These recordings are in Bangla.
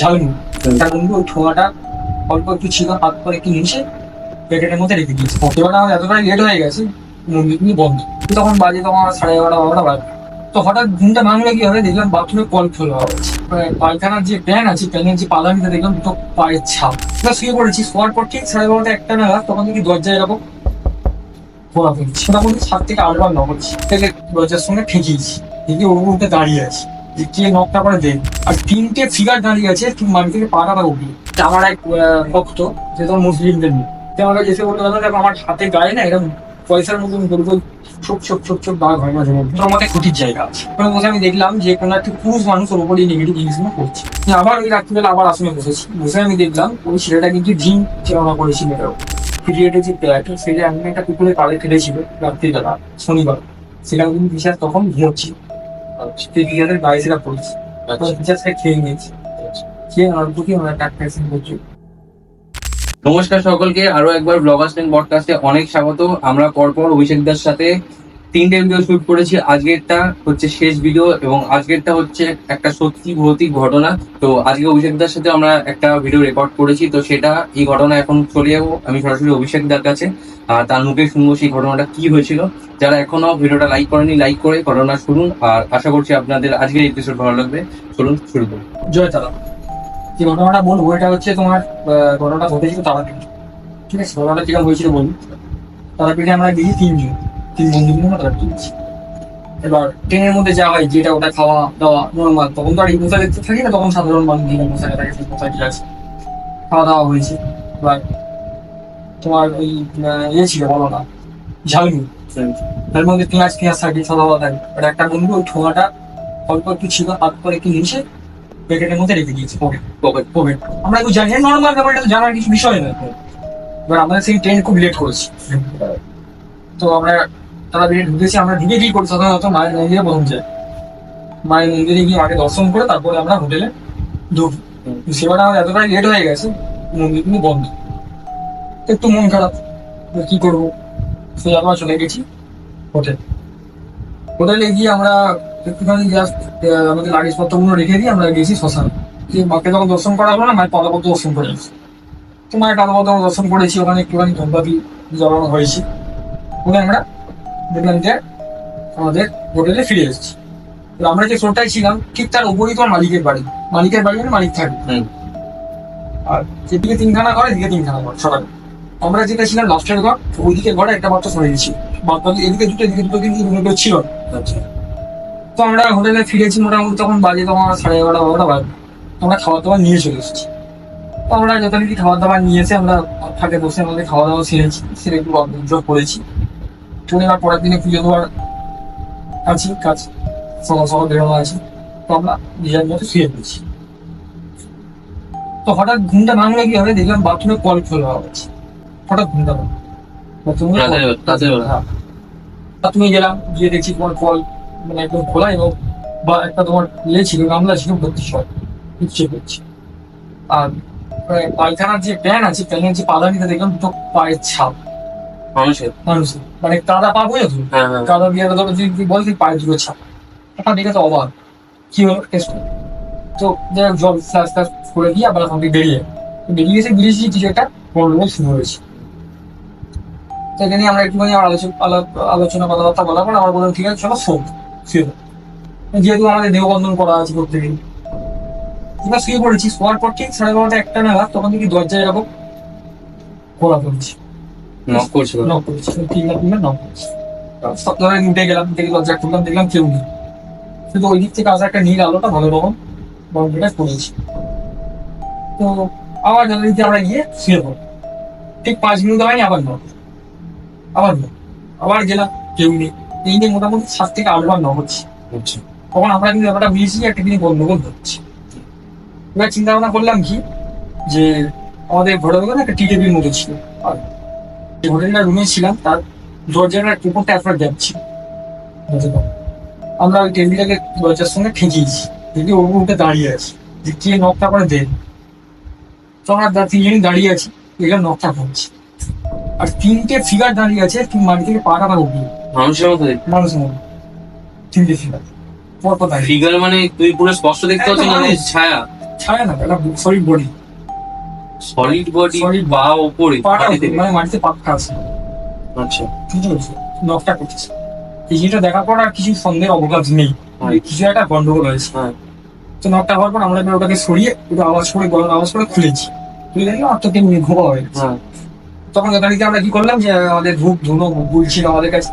ঝালমু তার বন্ধু ওই ঠোঙাটা অল্প একটু ছিল হাত করে একটু নিচে প্যাকেটের মধ্যে রেখে দিয়েছি। এবার আমার এতটাই লেট হয়ে গেছে, মন্দির বন্ধ। তখন বাজে তখন সাড়ে এগারোটা, বারোটা বাজে। তো হঠাৎ ঘুমটা ভাঙলে কি হবে? দেখলাম বাথরুমে কল খোলা হচ্ছে। পায়খানার যে প্যান আছে প্যানের যে পালানিতে দেখলাম দুটো পায়ের ছাপ। এবার শুয়ে পড়েছি, শোয়ার পর ঠিক সাড়ে বারোটা একটা নাগাদ তখন দেখি দরজায় এরকম খোলা ফেলছি মোটামুটি সাত থেকে আটবার হচ্ছে থেকে দরজার সঙ্গে ঠেকিয়েছি। দেখি ওর উঠে দাঁড়িয়ে আছে। যে কে নকটা করে দেন আর তিনটে ফিগার দাঁড়িয়ে আছে মাটি থেকে পাটা উঠি আমার এক ভক্ত যে তোমার মুসলিমদের নিয়ে সে আমাকে এসে বলতে দেখো, আমার হাতে গায়ে না এরকম পয়সার মতন গোল ছোপ ছোপ ছোপ ছোপ দাগ হয় মাঝে মধ্যে। মধ্যে খুঁটির জায়গা ওখানে বসে আমি দেখলাম যে, কোনো একটা পুরুষ মানুষ ওর উপরে নেগেটিভ জিনিসগুলো করছে। আবার ওই রাত্রিবেলা আবার আসনে বসেছি। বসে আমি দেখলাম, ওই ছেলেটা কিন্তু জিম চালনা করেছিল এটাও পিরিয়ডের যে প্যাট সেটা আমি একটা কুকুরের পালে ফেলেছিল রাত্রিবেলা, শনিবার। সেটা কিন্তু বিশ্বাস তখন ঘুমোচ্ছি খেয়ে নিয়েছি। খেয়ে আমার কি আমরা করছে নমস্কার সকলকে, আরও একবার ব্লগার স্ট্যান্ড পডকাস্টে অনেক স্বাগত। আমরা পরপর অভিষেক দাস সাথে তিনটে ভিডিও শুট করেছি, আজকেরটা হচ্ছে শেষ ভিডিও এবং আজকেরটা হচ্ছে একটা সত্যি ভৌতিক ঘটনা। তো আজকে অভিষেকদার সাথে আমরা একটা ভিডিও রেকর্ড করেছি, তো সেটা, এই ঘটনা এখন চলে যাব। আমি সরাসরি অভিষেকদার কাছে, আর তার মুখে শুনব সেই ঘটনাটা কি হয়েছিল। যারা এখনও ভিডিওটা লাইক করেনি লাইক করে ঘটনা শুনুন, আর আশা করছি আপনাদের আজকের এপিসোড ভালো লাগবে। চলুন, শুরু করুন জয় তারা। যে ঘটনাটা বলব, এটা হচ্ছে তোমার ঘটনাটা ঘটেছিল তারাপীঠ। ঠিক আছে, ঘটনাটা কীরকম হয়েছিল বলি তারাপীঠে আমরা গেছি তিনজন। তিন বন্ধু মিলে আমরা তারাপীঠ এবার ট্রেনের মধ্যে যা হয়, যেটা ওটা খাওয়া দাওয়া নর্মাল তখন তো আর এই মশা দেখতে থাকি না, তখন সাধারণ মানুষ দিনে মশা থাকে সেই মশা আছে খাওয়া দাওয়া হয়েছে। এবার তোমার ওই ইয়ে ছিল, বলো না ঝালমু তার মধ্যে পেঁয়াজ পেঁয়াজ থাকে সাদা সাদা থাকে এবার একটা বন্ধু ওই ঠোঙাটা অল্প একটু ছিল হাত করে একটু নিচে প্যাকেটের মধ্যে রেখে দিয়েছি, পকেট পকেট আমরা একটু জানি নর্মাল ব্যাপার এটা তো জানার কিছু বিষয় না এবার আমাদের সেই ট্রেন খুব লেট করেছি। তো আমরা তারা বেরিয়ে ঢুকেছি, আমরা ঢুকে কি করি? সাধারণত মায়ের মন্দিরে প্রথম যাই মায়ের মন্দিরে গিয়ে আগে দর্শন করে তারপরে আমরা হোটেলে ঢুকি। সেবাটা আমাদের এতটাই লেট হয়ে গেছে, মন্দির কিন্তু বন্ধ। একটু মন খারাপ কি করব? সেই আমরা চলে গেছি হোটেল। হোটেলে গিয়ে আমরা একটুখানি জাস্ট আমাদের লাগেজ পত্রগুলো রেখে দিয়ে আমরা গেছি শ্মশান। মাকে যখন দর্শন করা হলো না, মায়ের পাদাপত্র দর্শন করে তো মায়ের পাদাপত্র দর্শন করেছি, ওখানে একটুখানি ধূপবাতি জ্বালানো হয়েছে। ওখানে আমরা দেখলাম যে আমাদের হোটেলে ফিরে এসেছি। তো আমরা যে ফ্লোরটাই ছিলাম ঠিক তার উপরেই তোমার মালিকের বাড়ি। মালিকের বাড়ি মানে মালিক থাকে আর যেদিকে তিনখানা ঘর এদিকে তিনখানা ঘর সকালে। আমরা যেটা ছিলাম লাস্টের ঘর ওইদিকে ঘরে একটা মাত্র সরে গেছি এদিকে দুটো এদিকে দুটো কিন্তু রুমে ছিল আচ্ছা। তো আমরা হোটেলে ফিরেছি মোটামুটি তখন বাজে তখন সাড়ে এগারোটা বারোটা বাজে। তো আমরা খাবার দাবার নিয়ে চলে এসেছি। তো আমরা যথারীতি খাবার দাবার নিয়ে এসে আমরা ফাঁকে বসে আমাদের খাওয়া দাওয়া সেরেছি সেরে একটু করেছি। তো এবার পরের দিনে পুজো দেওয়ার আছি কাজ সকাল সকাল বেরোনো আছে। তো আমরা নিজের মতো শুয়ে পড়েছি তো হঠাৎ ঘুমটা ভাঙলে কি হবে? দেখলাম বাথরুমে কল খোলা হচ্ছে। হঠাৎ ঘুমটা ভাঙলো। হ্যাঁ। বাথরুমে গেলাম গিয়ে দেখছি তোমার কল মানে একদম খোলা এবং বা একটা তোমার ইয়ে ছিল গামলা ছিল ভর্তি সব উচ্ছে করছে। আর আহ, পায়খানার যে প্যান আছে প্যানের যে পাদানিতে দেখলাম দুটো পায়ের ছাপ। মানুষের। মানুষের। মানে কাদা পা বুঝে তো? হ্যাঁ হ্যাঁ। কাদা দিয়ে ধরো তুই বল তুই পায়ের দুটো ছাপ। তখন দেখে তো অবাক। কি হলো? টেস্ট তো জল ফ্লাস ফ্লাস করে দিয়ে আবার ওখান থেকে বেরিয়ে বেরিয়ে এসে বেরিয়েছি কিছু একটা গন্ডগোল শুরু হয়েছে তো এখানে আমরা একটুখানি আমার আলোচনা আলোচনা কথাবার্তা বলার পর আমরা বললাম ঠিক আছে চলো শোক শুয়ে যেহেতু আমাদের দেহবন্ধন করা আছে প্রত্যেকেই। এবার শুয়ে পড়েছি শোয়ার পর ঠিক সাড়ে বারোটা একটা নাগাদ তখন দেখি দরজায় এরকম খোলা পড়েছে। নক করছিল নক করেছি তিনবার তিনবার নক সপ্তাহে গেলাম দেখে দরজা খুললাম দেখলাম কেউ নেই। শুধু ওই দিক থেকে আসা একটা নীল আলোটা ভালো রকম করেছি তো আবার যথারীতি আমরা গিয়ে শুয়ে ঠিক পাঁচ মিনিট হয়নি আবার নক আবার নক আবার গেলাম কেউ নেই। এই নিয়ে মোটামুটি সাত থেকে আটবার নক হচ্ছে। আচ্ছা। তখন আমরা কিন্তু ব্যাপারটা বুঝেছি একটা কিন্তু গন্ডগোল হচ্ছে। এবার চিন্তা ভাবনা করলাম কি? যে আমাদের ওখানে একটা টিটিভির মতো ছিল। আর যে হোটেলটা রুমে ছিলাম তার দরজাটার উপরটা একবার পারো? আমরা ওই টেবিলটাকে দরজার সঙ্গে ঠেকিয়েছি। দেখি ওর উঠে দাঁড়িয়ে আছে। যে কে নকটা করে দেন তো আমরা তিনজনই দাঁড়িয়ে আছি এখানে নকটা করছি। আর তিনটে ফিগার দাঁড়িয়ে আছে মাটি থেকে পাটা পা উঠিয়ে মানুষের মতো মানুষের মতো। তিনটে ফিগার পরপর ফিগার মানে তুই পুরো স্পষ্ট দেখতে পাচ্ছিস না যে ছায়া? না একটা সলিড বডি সলিড বডি মাটিতে। উপরে, মানে মাটিতে পাক্কা আছে। আচ্ছা। পেরেছ? নকটা করতেছে। এই জিনিসটা দেখার পর আর কিছু সন্দেহের অবকাশ নেই। কিছু একটা গন্ডগোল হয়েছে। হ্যাঁ। তো নকটা হওয়ার পর আমরা এবার ওটাকে সরিয়ে ওটা আওয়াজ করে গলার আওয়াজ করে খুলেছি। খুলে দেখলাম আত্মকে নিয়ে ঘুমা হয়ে গেছে। হ্যাঁ। তখন যথারীতি আমরা কি করলাম যে আমাদের ধূপ ধুনো গুলছিল আমাদের কাছে।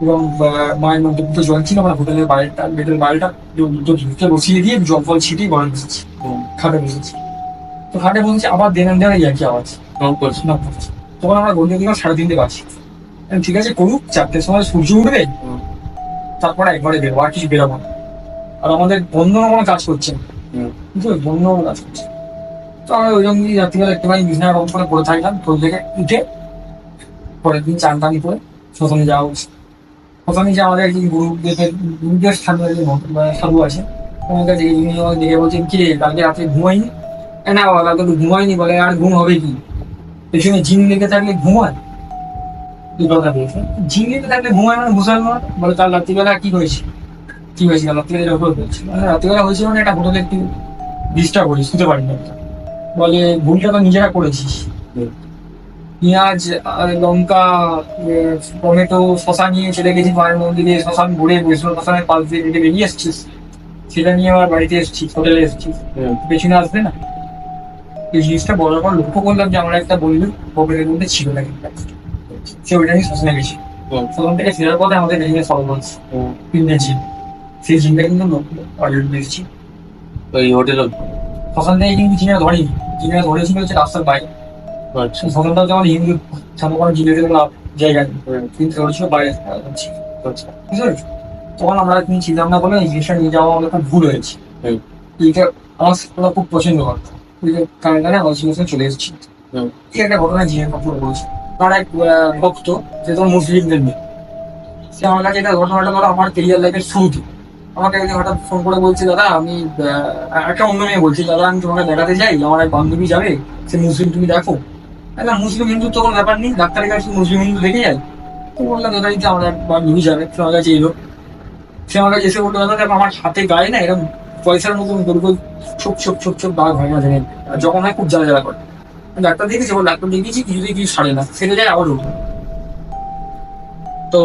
এবং মায়ের মধ্যে দুটো জল ছিল আমরা হোটেলের বাইরেটা বেডের বাইরেটা দুটো ধূপকে বসিয়ে দিয়ে জল ফল ছিটিয়ে গরম বসেছি হুম। খাটে বসেছি। তো খাটে বসেছি আবার দেন দেওয়া ইয়ার্কি আওয়াজ। নক করছি না করছে। তখন আমরা বন্ধু দিলাম সাড়ে তিনটে বাজছে। ঠিক আছে করুক চারটের সময় সূর্য উঠবে। তারপরে একবারে বেরোবো আর কিছু বেরোবো না। আর আমাদের বন্ধন কোনো কাজ করছে না। কিন্তু বন্ধ কাজ করছে। তো আমরা ওই জন্য রাত্রিবেলা একটুখানি বিছানা রং করে পড়ে থাকলাম। তোর থেকে উঠে পরের দিন চান টান করে শ্মশানে যাওয়া উচিত শ্মশানে যে আমাদের একজন গুরুদেবের গুরুদেব স্থানীয় একজন ভক্ত সাধু আছে আমার কাছে এই দেখে বলছেন কি কালকে রাত্রে ঘুমাইনি? না বাবা তো ঘুমাইনি বলে আর ঘুম হবে কি? পেছনে জিন লেগে থাকলে ঘুমায়? এই কথা বলছে। জিন লেগে থাকলে ঘুমায় মানে ঘুষাল না বলে কাল রাত্রিবেলা কি হয়েছে? কি হয়েছে? রাত্রিবেলা এরকম হয়েছে মানে রাত্রিবেলা হয়েছে মানে একটা হোটেলে একটু ডিস্টার্ব করি শুতে পারি না বলে ভুলটা তো নিজেরা করেছিস। পেঁয়াজ আর লঙ্কা টমেটো শশা নিয়ে চলে গেছি মায়ের মন্দিরে শ্মশান ঘুরে বৈষ্ণব শশানের পাশ দিয়ে বেরিয়ে এসছিস সেটা নিয়ে আবার বাড়িতে এসেছিস হোটেলে এসেছিস পেছনে আসবে না? এই জিনিসটা বলার পর লক্ষ্য করলাম যে আমরা একটা বন্ধু পকেটের মধ্যে ছিল নাকি সে ওইটা নিয়ে শ্মশানে গেছি। হুম। থেকে ফেরার পথে আমাদের সলভ হচ্ছে হুম। সেই জিমটা কিন্তু অর্ডার দিয়েছি ওই হোটেল শ্মশান থেকে কিন্তু জিনা ধরেনি। জিনা ধরেছিল হচ্ছে রাস্তার বাইরে। আচ্ছা। শ্মশানটা যেমন হিন্দু সামনে কোনো জিনের কোনো জায়গা কিন্তু ধরেছিল বাইরে। আচ্ছা। আচ্ছা? তখন আমরা তুমি ছিলাম না বলে এই জিনিসটা নিয়ে যাওয়া আমাদের খুব ভুল হয়েছে। এইটা আমার খুব পছন্দ করতো ওই যে কারণে আমার সঙ্গে চলে এসেছি। এই একটা ঘটনা জিনের কাপড় বলছে তার এক ভক্ত সে তো মুসলিমদের মেয়ে। সে আমার কাছে এটা ঘটনাটা ধরো আমার কেরিয়ার লাইফের শুরুতে। আমাকে একদিন হঠাৎ ফোন করে বলছে দাদা আমি একটা অন্য মেয়ে বলছি দাদা আমি তোমাকে দেখাতে চাই আমার এক বান্ধবী যাবে সে মুসলিম তুমি দেখো। না মুসলিম হিন্দু তো কোনো ব্যাপার নেই ডাক্তারের কাছে মুসলিম হিন্দু দেখে যায়। তো বললাম দাদা যে আমার এক বান্ধবী যাবে সে আমার কাছে এলো। সে আমার কাছে এসে বলল দাদা দেখো আমার হাতে গায়ে না এরকম পয়সার মতন গোল গোল ছোপ ছোপ ছোপ ছোপ দাগ হয় মাঝে। যখন হয় খুব জ্বালা জ্বালা করে ডাক্তার দেখেছি, বল ডাক্তার দেখিয়েছি কিছুতেই কিছু সারে না, সেটা যায় আবার উঠবে তো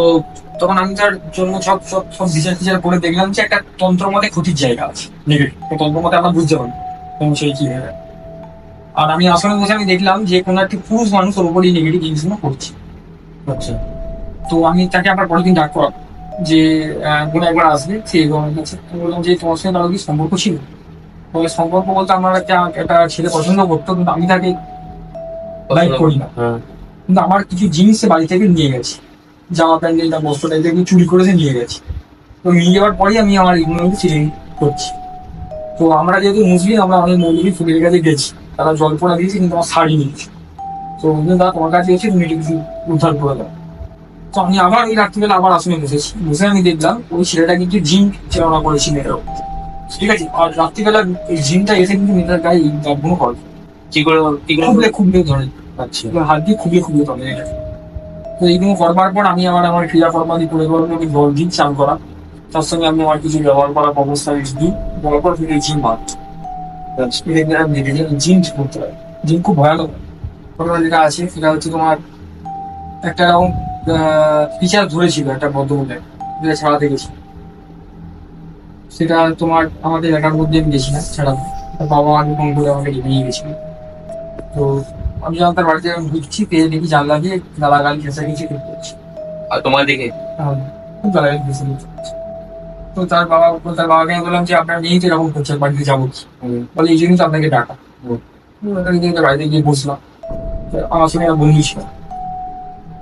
তখন আমি তার জন্য সব সব সব বিচার টিচার করে দেখলাম যে একটা তন্ত্র মতে ক্ষতির জায়গা আছে। নেগেটিভ। তন্ত্র মতে আমরা বুঝতে পারি কোন সেই কি হবে আর আমি আসলে বসে আমি দেখলাম যে কোনো একটি পুরুষ মানুষ ওর উপরই নেগেটিভ জিনিসগুলো করছে আচ্ছা। তো আমি তাকে আবার পরের দিন ডাক করাম যে বোন একবার আসবে সে আমার কাছে তো বললাম যে তোমার সঙ্গে তার কি সম্পর্ক ছিল? বলে সম্পর্ক বলতে আমার একটা একটা ছেলে পছন্দ করতো কিন্তু আমি তাকে লাইক করি না। হ্যাঁ। কিন্তু আমার কিছু জিনিস সে বাড়ি থেকে নিয়ে গেছে। জামা প্যান্ডেল বা বস্ত্র টাইপের কিছু চুরি করে সে নিয়ে গেছে। তো নিয়ে যাওয়ার পরেই আমি আমার এগুলোকে চিনে করছি। তো আমরা যেহেতু মুসলিম আমরা অনেক মৌলবী ফুলের কাছে গেছি। তারা জল পড়া দিয়েছে কিন্তু আমার শাড়ি নিয়েছে। তো তোমার কাছে এসে তুমি কিছু উদ্ধার করে দাও। তো আমি আবার ওই রাত্রিবেলা আবার আসনে বসেছি বসে আমি দেখলাম ওই ছেলেটা কিন্তু জিম চালনা করেছি মেয়েরাও ঠিক আছে? আর রাত্রিবেলা এই জিমটা এসে কিন্তু মেয়েটার গায়ে দাগগুলো করে কি করে করে খুবলে খুবলে ধরে। আচ্ছা। হাত দিয়ে খুবলে খুবলে ধরে। তো এইগুলো করবার পর আমি আমার আমার ক্রিয়া কর্মাদি করে করে আমি জল দিই চান করা তার সঙ্গে আমি আমার কিছু ব্যবহার করার অবস্থা দিই। বলার পর ফিরে জিম আচ্ছা জিম করতে হয়। জিম খুব ভয়ানক। ঘটনা যেটা আছে সেটা হচ্ছে তোমার একটা এরকম টিচার ধরেছিল একটা ভদ্রমহিলা যেটা ছাড়াতে গেছি সেটা তোমার আমাদের এলাকার মধ্যে আমি গেছি না ছাড়াতে। তার বাবা আমি ফোন করে আমাকে নিয়ে গেছিল। তো আমি যখন তার বাড়িতে ঢুকছি পেয়ে দেখি জানলা দিয়ে গালাগালি খেসা গেছি আর তোমার গালাগালি খেসা গেছি তো তার বাবা তার বাবাকে আমি বললাম যে আপনার মেয়ে তো এরকম করছে বাড়িতে যাব বলে এই জন্যই তো আপনাকে ডাকা। বাড়িতে গিয়ে বসলাম। আমার সঙ্গে বন্ধু ছিল।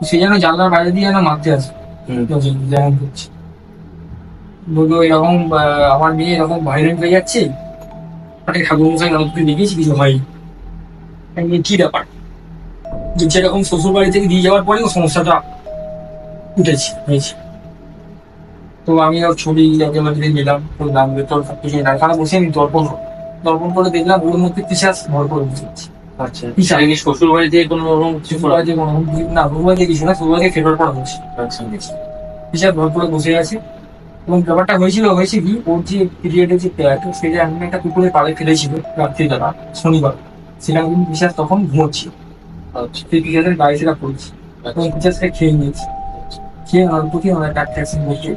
সে যেন জানলার বাইরে দিয়ে যেন মারতে আসে। যেমন করছে বলল এরকম আমার মেয়ে এরকম ভাইলেন্ট হয়ে যাচ্ছে। মানে ঠাকুর মশাই তুই দেখেছি কিছু হয় কি ব্যাপার? যে যেরকম শ্বশুর বাড়ি থেকে দিয়ে যাওয়ার পরেও সমস্যাটা উঠেছে হয়েছে। তো আমি ওর ছবি একেবারে নিলাম যে তোর সব কিছু এখানে বসে আমি দর্পণ করলাম। দর্পণ করে দেখলাম ওর মধ্যে পিসাস ভর করে বসেছে আচ্ছা। সেটা কি শ্বশুর বাড়ি থেকে কোনো রকম কিছু করা? শ্বশুরবাড়িতে কোনো না শ্বশুরবাড়িতে কিছু না শ্বশুরবাড়িতে ফেরত পড়া হচ্ছে আচ্ছা ভর বসে আছে। এবং ব্যাপারটা হয়েছিল হয়েছে কি ওর যে পিরিয়ডের যে প্যাট সেটা এমন একটা ফেলেছিল রাত্রিবেলা শনিবার সেটা তখন ঘুমোচ্ছিল। আচ্ছা। সেই পিসাসের গায়ে সেটা পড়ছে। এবং পিসাসকে খেয়ে নিয়েছে। খেয়ে প্রতি আমার একটা অ্যাট্রাকশন বসে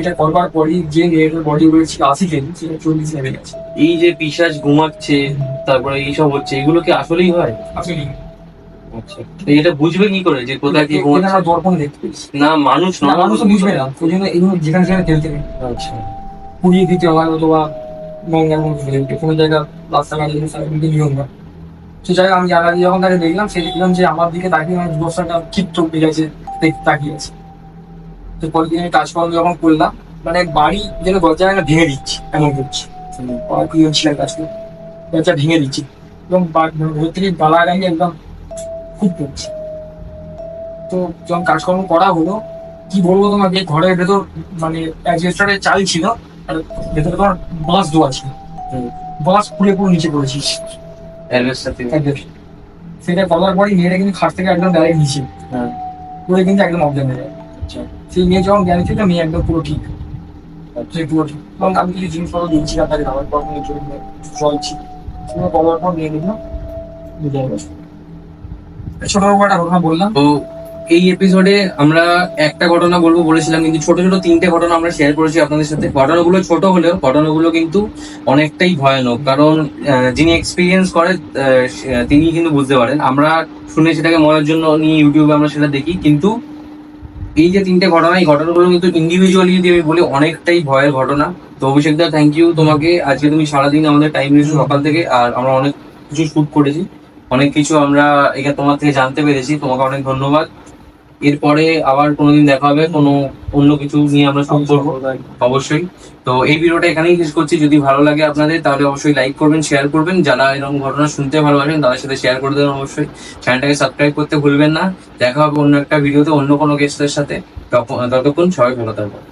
এটা করবার পরই যে রেটের বডি ওয়েট ছিল আশি কেজি সেটা চল্লিশ নেমে গেছে। এই যে পিসাজ ঘুমাচ্ছে তারপরে এইসব হচ্ছে এগুলো কি আসলেই হয়? আসলে আচ্ছা এটা বুঝবে কি করে যে কোথায় কি এখানে ঘুমাচ্ছে? দর্পণ দেখতে না মানুষ না মানুষ তো বুঝবে না ওই জন্য এগুলো যেখানে সেখানে ফেলতে নেই। আচ্ছা। পুড়িয়ে দিতে হয় অথবা গঙ্গার মধ্যে ফেলে দিতে কোনো জায়গা রাস্তাঘাটে নিয়ম না সে জায়গায় আমি যখন তাকে দেখলাম সে দেখলাম যে আমার দিকে তাকিয়ে আমার বস্তাটা ক্ষিপ্ত গেছে তাকিয়ে আছে। তো আমি কাজকর্ম যখন করলাম মানে বাড়ি যেন দরজা ভেঙে দিচ্ছে এমন করছে। আমার ছিলেন কাজ করে দরজা ভেঙে দিচ্ছে। এবং বা- ভেতর থেকে গালা গাড়ি একদম খুব করছে। তো যখন কাজকর্ম করা হলো কি বলব তোমাকে ঘরের ভেতর মানে অ্যাডজাস্টারের চাল ছিল আর ভেতরে তোমার বাঁশ দেওয়া ছিল। বাঁশ পুড়ে পুরো নিচে পড়েছিস সেটা বলার পরই মেয়েটা কিন্তু খাট থেকে একদম ডাইরেক্ট নিচে। হ্যাঁ। পুরো কিন্তু একদম অজ্ঞান হয়ে যায়। আচ্ছা। সেই মেয়ে যখন জ্ঞান ছিল, মেয়ে একদম পুরো ঠিক। সেই পুরো ঠিক। এবং আমি কিছু জিনিসপত্র দিচ্ছি তাদের খাবার পর জন্য করার পর নিয়ে ছোট বললাম। তো এই এপিসোডে আমরা একটা ঘটনা বলব বলেছিলাম, কিন্তু তিনটে ঘটনা আমরা শেয়ার করেছি আপনাদের সাথে। ঘটনাগুলো ছোট হলেও, ঘটনাগুলো কিন্তু অনেকটাই ভয়ানক। কারণ যিনি এক্সপিরিয়েন্স করে তিনি কিন্তু বুঝতে পারেন। আমরা শুনে সেটাকে মজার জন্য নিয়ে ইউটিউবে আমরা সেটা দেখি, কিন্তু এই যে তিনটে ঘটনা, এই ঘটনাগুলো কিন্তু ইন্ডিভিজুয়ালি যদি আমি বলি, অনেকটাই ভয়ের ঘটনা। তো অভিষেক দা থ্যাংক ইউ তোমাকে। আজকে তুমি সারাদিন আমাদের টাইম নিয়েছো সকাল থেকে, আর আমরা অনেক কিছু শুট করেছি। অনেক কিছু আমরা এখানে তোমার থেকে জানতে পেরেছি। তোমাকে অনেক ধন্যবাদ। এরপরে আবার কোনোদিন দেখা হবে কোনো অন্য কিছু নিয়ে আমরা শুরু করব। অবশ্যই। তো এই ভিডিওটা এখানেই শেষ করছি। যদি ভালো লাগে আপনাদের তাহলে অবশ্যই লাইক করবেন শেয়ার করবেন। যারা এরকম ঘটনা শুনতে ভালোবাসেন তাদের সাথে শেয়ার করে দেবেন অবশ্যই। চ্যানেলটাকে সাবস্ক্রাইব করতে ভুলবেন না। দেখা হবে অন্য একটা ভিডিওতে অন্য কোনো গেস্টের সাথে। ততক্ষণ সবাই ভালো থাকবেন।